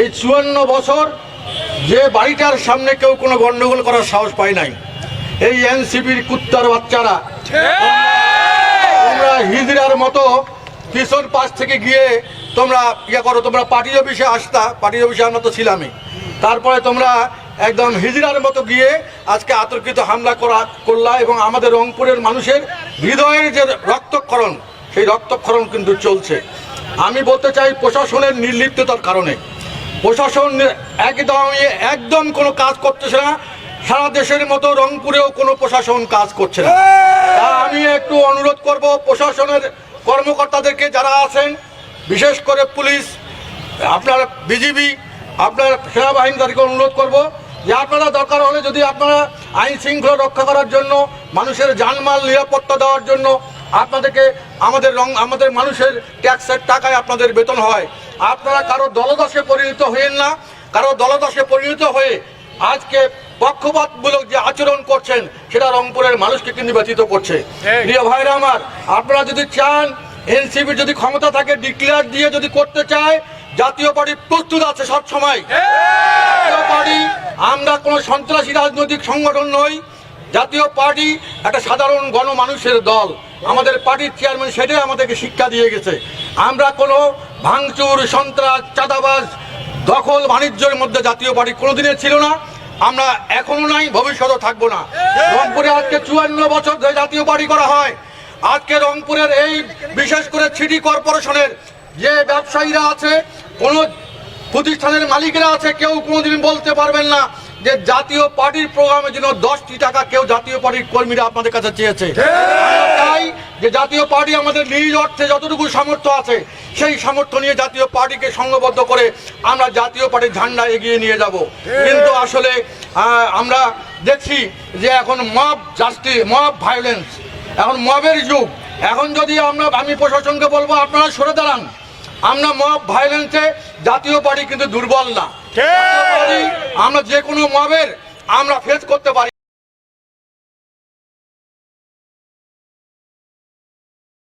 এই চুয়ান্ন বছর যে বাড়িটার সামনে কেউ কোনো গন্ডগোল করার সাহস পায় নাই। এই এনসিপির কুত্তার বাচ্চারা। তোমরা হিজড়ার মতো কিশোর পাশ থেকে গিয়ে তোমরা ইয়ে করো, তোমরা পার্টি অফিসে আসতা, পার্টি অফিসে আমরা তো ছিলামই। তারপরে তোমরা একদম হিজড়ার মতো গিয়ে আজকে আতর্কিত হামলা করা, করলা এবং আমাদের রংপুরের মানুষের হৃদয়ের যে রক্তক্ষরণ, সেই রক্তক্ষরণ কিন্তু চলছে। আমি বলতে চাই প্রশাসনের নির্লিপ্ততার কারণে। প্রশাসন একদম একদম কোনো কাজ করতেছে না। সারা দেশের মতো রংপুরেও কোনো প্রশাসন কাজ করছে না। তা আমি একটু অনুরোধ করব, প্রশাসনের কর্মকর্তাদেরকে যারা আছেন, বিশেষ করে পুলিশ, আপনার বিজিবি, আপনার সেনাবাহিনী, তাদেরকে অনুরোধ করব যে আপনারা দরকার হলে যদি আপনারা আইন শৃঙ্খলা রক্ষা করার জন্য, মানুষের জানমাল নিরাপত্তা দেওয়ার জন্য আপনাদেরকে আমাদের রং আমাদের মানুষের ট্যাক্সের টাকায় আপনাদের বেতন হয়। আপনারা কারও দলদশে পরিণত হয়েন না কারও দলদশে পরিণত হয়ে আজকে পক্ষপাতমূলক যে আচরণ করছেন সেটা রংপুরের মানুষকে কিন্তু ব্যতীত করছে। প্রিয় ভাইরা আমার আপনারা যদি চান এনসিপি যদি ক্ষমতা থাকে ডিক্লেয়ার দিয়ে যদি করতে চায় জাতীয় পার্টি প্রস্তুত আছে সব সময় জাতীয় পার্টি আমরা কোনো সন্ত্রাসী রাজনৈতিক সংগঠন নই জাতীয় পার্টি একটা সাধারণ গণমানুষের দল। আমাদের পার্টির চেয়ারম্যান সেটাই আমাদেরকে শিক্ষা দিয়ে গেছে। আমরা কোনো ভাঙচুর, সন্ত্রাস, চাঁদাবাজ, দখল, বাণিজ্যের মধ্যে জাতীয় পার্টি কোনোদিনের ছিল না। আমরা এখনও নাই, ভবিষ্যতেও থাকব না। রংপুরে আজকে চুয়ান্ন বছর ধরে জাতীয় পার্টি করা হয়। আজকে রংপুরের এই বিশেষ করে সিটি কর্পোরেশনের যে ব্যবসায়ীরা আছে, কোনো প্রতিষ্ঠানের মালিকেরা আছে, কেউ কোনোদিন বলতে পারবেন না যে জাতীয় পার্টির প্রোগ্রামের জন্য দশটি টাকা কেউ জাতীয় পার্টির কর্মীরা আপনাদের কাছে চেয়েছে। যে জাতীয় পার্টি আমাদের নিজ অর্থে যতটুকু সামর্থ্য আছে সেই সামর্থ্য নিয়ে জাতীয় পার্টিকে সংঘবদ্ধ করে আমরা জাতীয় পার্টির ঝান্ডা এগিয়ে নিয়ে যাব। কিন্তু আসলে আমরা দেখছি যে এখন মব জাস্টি মব ভায়োলেন্স এখন মবের যুগ। এখন যদি আমরা আমি প্রশাসনকে বলব আপনারা সরে দাঁড়ান। আমরা মব ভায়োলেন্সে জাতীয় পার্টি কিন্তু দুর্বল না। আমরা যে কোনো মবের আমরা ফেস করতে পারি।